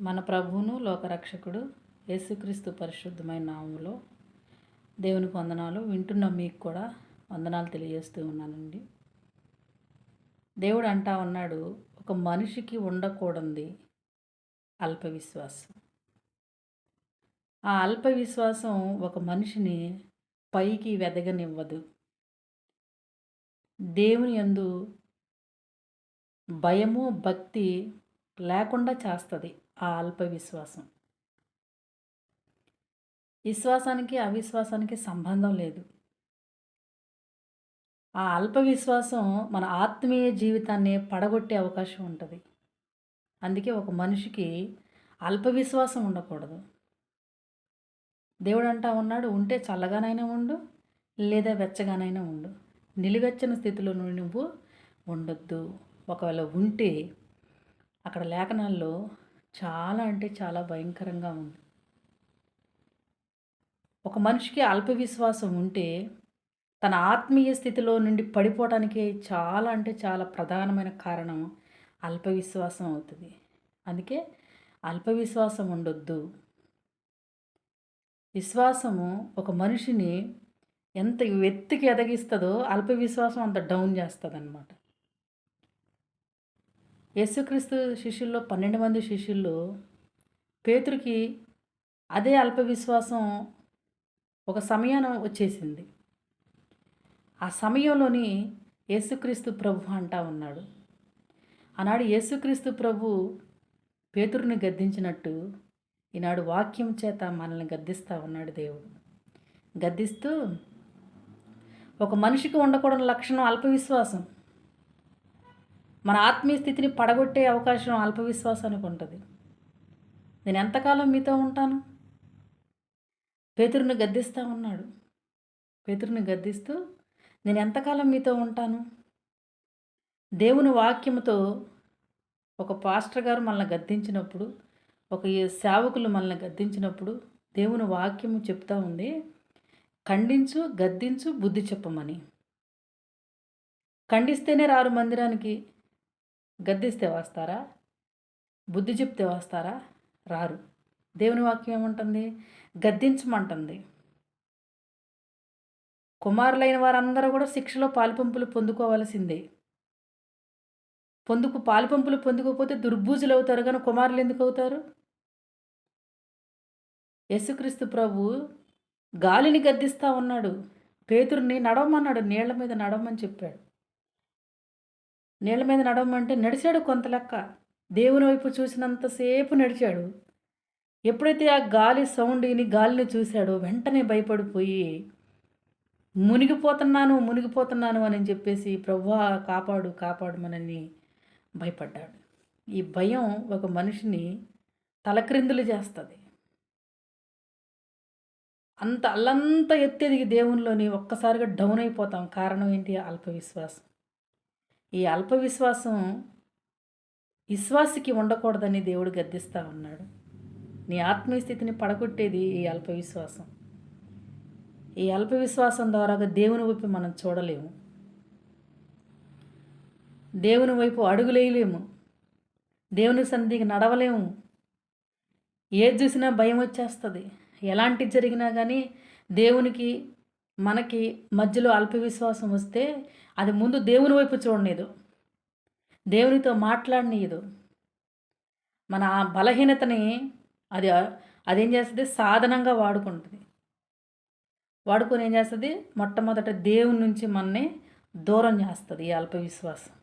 మన ప్రభువును లోకరక్షకుడు యేసుక్రీస్తు పరిశుద్ధమైన నామములో దేవునికి వందనాలు. వింటున్న మీకు కూడా వందనాలు తెలియజేస్తూ ఉన్నానండి. దేవుడు అంటా ఉన్నాడు ఒక మనిషికి ఉండకూడంది అల్ప విశ్వాసం ఆ అల్ప విశ్వాసం ఒక మనిషిని పైకి వెదగనివ్వదు. దేవుని యందు భయము భక్తి లేకుండా చేస్తుంది. ఆ అల్ప విశ్వాసం విశ్వాసానికి అవిశ్వాసానికి సంబంధం లేదు. ఆ అల్ప విశ్వాసం మన ఆత్మీయ జీవితాన్ని పడగొట్టే అవకాశం ఉంటుంది. అందుకే ఒక మనిషికి అల్ప విశ్వాసం ఉండకూడదు. దేవుడు అంటా ఉన్నాడు ఉంటే చల్లగానైనా ఉండు లేదా వెచ్చగానైనా ఉండు. నిలువెచ్చని స్థితిలో నువ్వు ఉండొద్దు. ఒకవేళ ఉంటే అక్కడ లేఖనాల్లో చాలా అంటే చాలా భయంకరంగా ఉంది. ఒక మనిషికి అల్ప విశ్వాసం ఉంటే తన ఆత్మీయ స్థితిలో నుండి పడిపోవడానికి చాలా అంటే చాలా ప్రధానమైన కారణం అల్ప విశ్వాసం అవుతుంది. అందుకే అల్ప విశ్వాసం ఉండొద్దు. విశ్వాసము ఒక మనిషిని ఎంత ఎత్తుకి ఎదగిస్తుందో అల్ప విశ్వాసం అంత డౌన్ చేస్తుంది అనమాట యేసుక్రీస్తు శిష్యుల్లో పన్నెండు మంది శిష్యుల్లో పేతురికి అదే అల్ప విశ్వాసం ఒక సమయానం వచ్చేసింది. ఆ సమయంలోని యేసుక్రీస్తు ప్రభు అంటా ఉన్నాడు. ఆనాడు యేసుక్రీస్తు ప్రభు పేతురుని గద్దించినట్టు ఈనాడు వాక్యం చేత మనల్ని గద్దిస్తూ ఉన్నాడు దేవుడు. గద్దిస్తూ ఒక మనిషికి ఉండకూడని లక్షణం అల్ప విశ్వాసం మన ఆత్మీయ స్థితిని పడగొట్టే అవకాశం అల్ప విశ్వాసానికి ఉంటుంది. నేను ఎంతకాలం మీతో ఉంటాను? పేతురుని గద్దిస్తూ ఉన్నాడు. పేతురుని గద్దిస్తూ నేను ఎంతకాలం మీతో ఉంటాను? దేవుని వాక్యముతో ఒక పాస్టర్ గారు మనల్ని గద్దించినప్పుడు ఒక సేవకులు మనల్ని గద్దించినప్పుడు దేవుని వాక్యము చెప్తా ఉంది ఖండించు గద్దించు బుద్ధి చెప్పమని. ఖండిస్తేనే రారు మందిరానికి. గద్దిస్తే వస్తారా? బుద్ధి చెప్తే వస్తారా? రారు. దేవుని వాక్యం ఏమంటుంది? గద్దించమంటుంది. కుమారులైన వారందరూ కూడా శిక్షలో పాలుపంపులు పొందుకోవాల్సిందే. పొందుకు పాలుపంపులు పొందుకోకపోతే దుర్భూజులు అవుతారు కానీ కుమారులు ఎందుకు అవుతారు? యేసుక్రీస్తు ప్రభు గాలిని గద్దిస్తూ ఉన్నాడు. పేతుర్ని నడవమన్నాడు. నీళ్ళ మీద నడవమని చెప్పాడు. నీళ్ళ మీద నడవమంటే నడిచాడు కొంత లెక్క. దేవుని వైపు చూసినంతసేపు నడిచాడు. ఎప్పుడైతే ఆ గాలి సౌండ్ విని గాలిని చూశాడో వెంటనే భయపడిపోయి మునిగిపోతున్నాను మునిగిపోతున్నాను అని చెప్పేసి ప్రభా కాపాడు కాపాడుమనని భయపడ్డాడు. ఈ భయం ఒక మనిషిని తలక్రిందులు చేస్తుంది. అంత అల్లంత ఎత్తెదిగి దేవునిలోని ఒక్కసారిగా డౌన్ అయిపోతాం. కారణం ఏంటి? అల్ప విశ్వాసం. ఈ అల్ప విశ్వాసం విశ్వాసికి ఉండకూడదని దేవుడు గద్దిస్తా ఉన్నాడు. నీ ఆత్మీయ స్థితిని పడగొట్టేది ఈ అల్ప విశ్వాసం ఈ అల్ప విశ్వాసం ద్వారా దేవుని వైపు మనం చూడలేము. దేవుని వైపు అడుగులేయలేము దేవుని సన్నిధికి నడవలేము. ఏది చూసినా భయం వచ్చేస్తుంది. ఎలాంటి జరిగినా కానీ దేవునికి మనకి మధ్యలో అల్ప విశ్వాసం వస్తే అది ముందు దేవుని వైపు చూడలేదు దేవునితో మాట్లాడనీయదు. మన ఆ బలహీనతని అది అదేం చేస్తుంది? సాధనంగా వాడుకుంటుంది. వాడుకొని ఏం చేస్తుంది? మొట్టమొదట దేవుని నుంచి మనని దూరం చేస్తుంది ఈ అల్ప విశ్వాసం